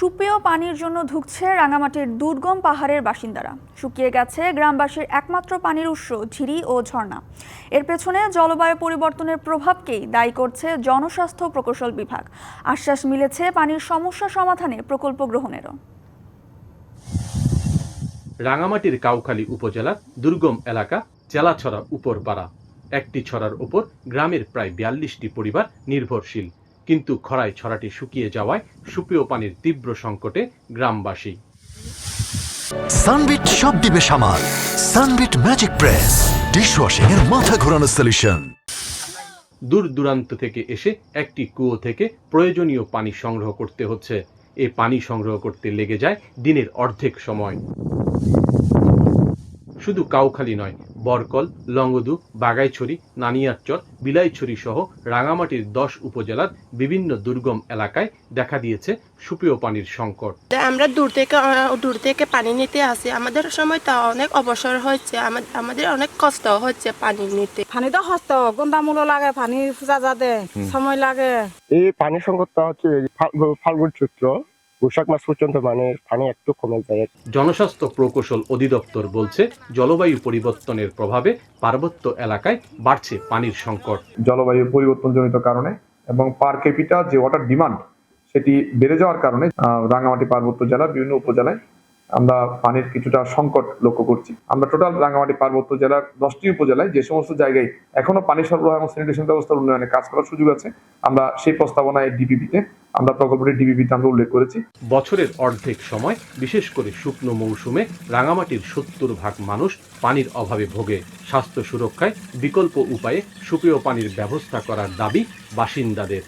সুপেয় পানির জন্য ধুঁকছে রাঙামাটির দুর্গম পাহাড়ের বাসিন্দারা। শুকিয়ে গেছে গ্রামবাসীর একমাত্র পানির উৎস, ঝিরি ও ঝর্ণা। এর পেছনে জলবায়ু পরিবর্তনের প্রভাবকেই দায়ী করছে জনস্বাস্থ্য প্রকৌশল বিভাগ। আশ্বাস মিলেছে পানির সমস্যা সমাধানে প্রকল্প গ্রহণেরও। রাঙামাটির কাউখালী উপজেলার দুর্গম এলাকা চেলাছড়া উপরপাড়া। একটি ছড়ার উপর গ্রামের প্রায় বিয়াল্লিশটি পরিবার নির্ভরশীল। কিন্তু খরায় ছড়াটি শুকিয়ে যাওয়ায় সুপেয় পানির তীব্র সংকটে গ্রামবাসী। সানবিট সব দিবে সামাল। Sunbit magic press. ডিশওয়াশিং এর মাথা ঘোরানো সলিউশন দূর দূরান্ত থেকে এসে একটি কুয়ো থেকে প্রয়োজনীয় পানি সংগ্রহ করতে হচ্ছে। এ পানি সংগ্রহ করতে লেগে যায় দিনের অর্ধেক সময়। শুধু কাউখালী নয় বরকল লংগদু বাগাইছড়ি নানিয়ারচর বিলাইছড়ি সহ রাঙামাটির দশ উপজেলার বিভিন্ন দুর্গম এলাকায় দেখা দিয়েছে সুপেয় পানির সংকট। আমরা দূর থেকে আহ, দূর থেকে পানি নিতে আসি আমাদের সময় তা অনেক অবসর হচ্ছে আমা- আমাদের অনেক কষ্ট হচ্ছে পানি নিতে। পানি তো হস্ত গন্ধামূল্য লাগে পানি পূজা সময় লাগে। এই পানি সংকটটা হচ্ছে ফাল্গুন চৈত্র বৈশাখ মাস পর্যন্ত মানে পানি একটু কমে যায়। জনস্বাস্থ্য প্রকৌশল অধিদপ্তর বলছে জলবায়ু পরিবর্তনের প্রভাবে পার্বত্য এলাকায় বাড়ছে পানির সংকট। জলবায়ু পরিবর্তনজনিত কারণে এবং পার ক্যাপিটা যে ওয়াটার ডিমান্ড সেটি বেড়ে যাওয়ার কারণে আহ, রাঙামাটি পার্বত্য জেলা বিভিন্ন উপজেলায় আমরা পানির কিছুটা সংকট লক্ষ্য করছি। আমরা টোটাল রাঙামাটি পার্বত্য জেলার দশটি উপজেলায় যে সমস্ত জায়গায় এখনও পানি সরবরাহ এবং স্যানিটেশন ব্যবস্থার উন্নয়নে কাজ করার সুযোগ আছে, আমরা সেই প্রস্তাবনায় ডিপিপিতে, আমরা প্রকল্পটি ডিপিপিতে আমরা উল্লেখ করেছি। বছরের অর্ধেক সময় বিশেষ করে শুকনো মৌসুমে রাঙামাটির সত্তর ভাগ মানুষ পানির অভাবে ভোগে। স্বাস্থ্য সুরক্ষায় বিকল্প উপায়ে সুপেয় পানির ব্যবস্থা করার দাবি বাসিন্দাদের।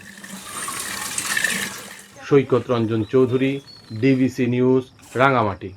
Saikat Ranjan Chowdhury, DBC news Rangamati.